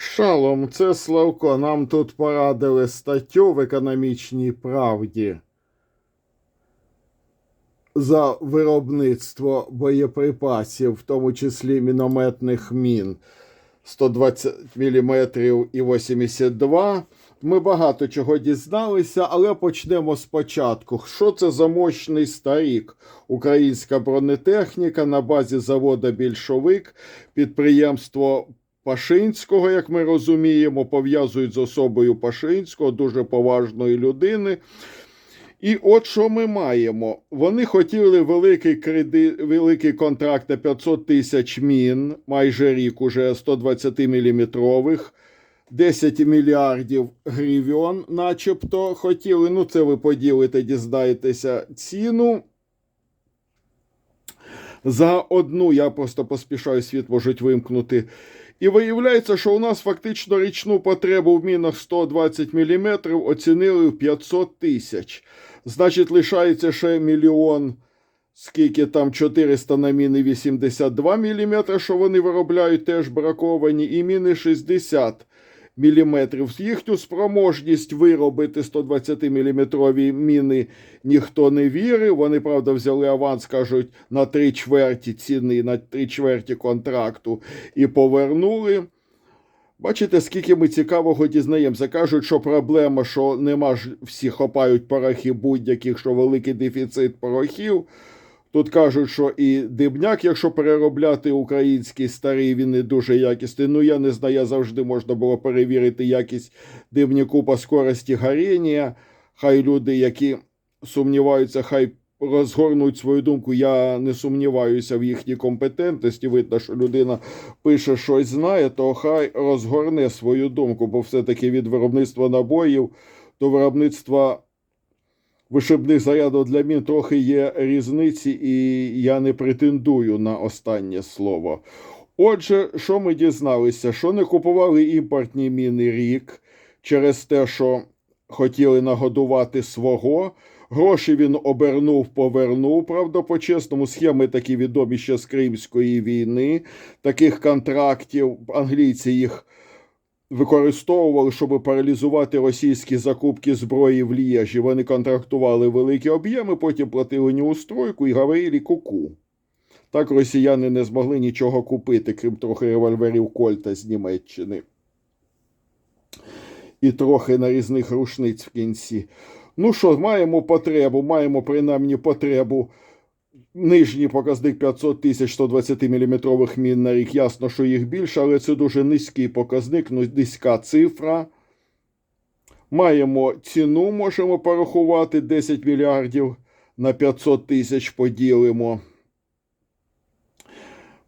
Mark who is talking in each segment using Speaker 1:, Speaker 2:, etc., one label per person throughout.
Speaker 1: Шалом, це Славко. Нам тут порадили статтю в економічній правді за виробництво боєприпасів, в тому числі мінометних мін 120 мм і 82. Ми багато чого дізналися, але почнемо спочатку. Що це за мощний старік? Українська бронетехніка на базі заводу Більшовик, підприємство Пашинського, як ми розуміємо, пов'язують з особою Пашинського, дуже поважної людини. І от що ми маємо? Вони хотіли великий кредит, великий контракт на 500 тисяч мін, майже рік уже 120 міліметрових 10 мільярдів гривень, начебто хотіли. Ну, це ви поділите, дізнаєтеся ціну. За одну я просто поспішаю, світ можуть вимкнути. І виявляється, що у нас фактично річну потребу в мінах 120 мм оцінили в 500 тисяч. Значить, лишається ще мільйон, скільки там 400 на міни 82 мм, що вони виробляють, теж браковані, і міни 60 мм. Їхню спроможність виробити 120-мм міни ніхто не вірив. Вони, правда, взяли аванс, кажуть, на три чверті ціни, на три чверті контракту і повернули. Бачите, скільки ми цікавого дізнаємося. Кажуть, що проблема, що нема ж всі хопають порохи будь-яких, що великий дефіцит порохів. Тут кажуть, що і дибняк, якщо переробляти український старий, він не дуже якісний. Ну, я не знаю, я завжди можна було перевірити якість дибняку по скорості горіння. Хай люди, які сумніваються, хай розгорнуть свою думку. Я не сумніваюся в їхній компетентності. Видно, що людина пише щось знає, то хай розгорне свою думку, бо все-таки від виробництва набоїв до виробництва вишибних зарядів для мін трохи є різниці, і я не претендую на останнє слово. Отже, що ми дізналися? Що не купували імпортні міни рік через те, що хотіли нагодувати свого. Гроші він обернув, повернув. Правда, по-чесному, схеми такі відомі ще з Кримської війни. Таких контрактів англійці їх використовували, щоб паралізувати російські закупки зброї в Лєжі. Вони контрактували великі об'єми, потім платили неустройку і говорили ку-ку. Так росіяни не змогли нічого купити, крім трохи револьверів Кольта з Німеччини. І трохи нарізних рушниць в кінці. Ну що, маємо потребу, маємо принаймні потребу. Нижній показник 500 тисяч 120 мм мін на рік. Ясно, що їх більше, але це дуже низький показник, ну, низька цифра. Маємо ціну, можемо порахувати 10 мільярдів на 500 тисяч поділимо.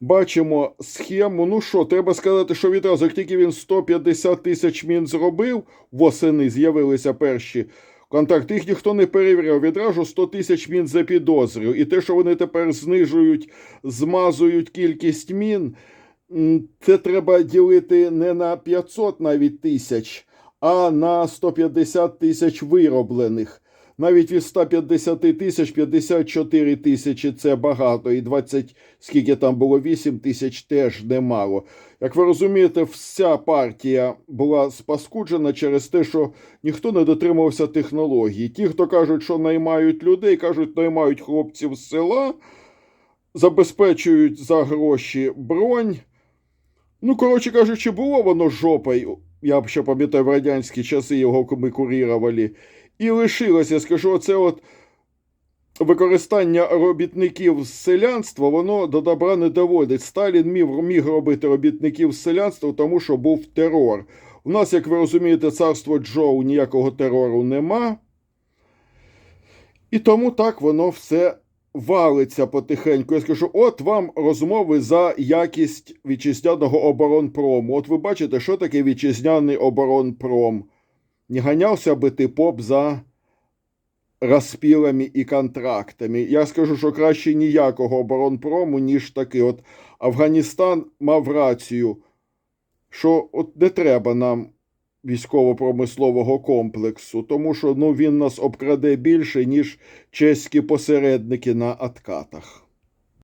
Speaker 1: Бачимо схему. Ну що, треба сказати, що відразу, як тільки він 150 тисяч мін зробив, восени з'явилися перші контракти, їх ніхто не перевіряв. Відразу 100 тисяч мін запідозрив. І те, що вони тепер знижують, змазують кількість мін, це треба ділити не на 500 навіть тисяч, а на 150 тисяч вироблених. Навіть від 150 тисяч 54 тисячі це багато, і 20, скільки там було 8 тисяч теж немало. Як ви розумієте, вся партія була спаскуджена через те, що ніхто не дотримувався технології. Ті, хто кажуть, що наймають людей, кажуть, наймають хлопців з села, забезпечують за гроші бронь. Ну, коротше кажучи, було воно жопою. Я ще пам'ятаю в радянські часи його ми курірували. І лишилося, скажу, оце от використання робітників з селянства, воно до добра не доводить. Сталін міг, міг робити робітників з селянства, тому що був терор. У нас, як ви розумієте, царство Джоу ніякого терору нема. І тому так воно все валиться потихеньку. Я скажу, от вам розмови за якість вітчизняного оборонпрому. От ви бачите, що таке вітчизняний оборонпром. Не ганявся би ти поп за розпілами і контрактами. Я скажу, що краще ніякого оборонпрому, ніж такий. От Афганістан мав рацію, що от не треба нам військово-промислового комплексу, тому що ну, він нас обкраде більше, ніж чеські посередники на откатах.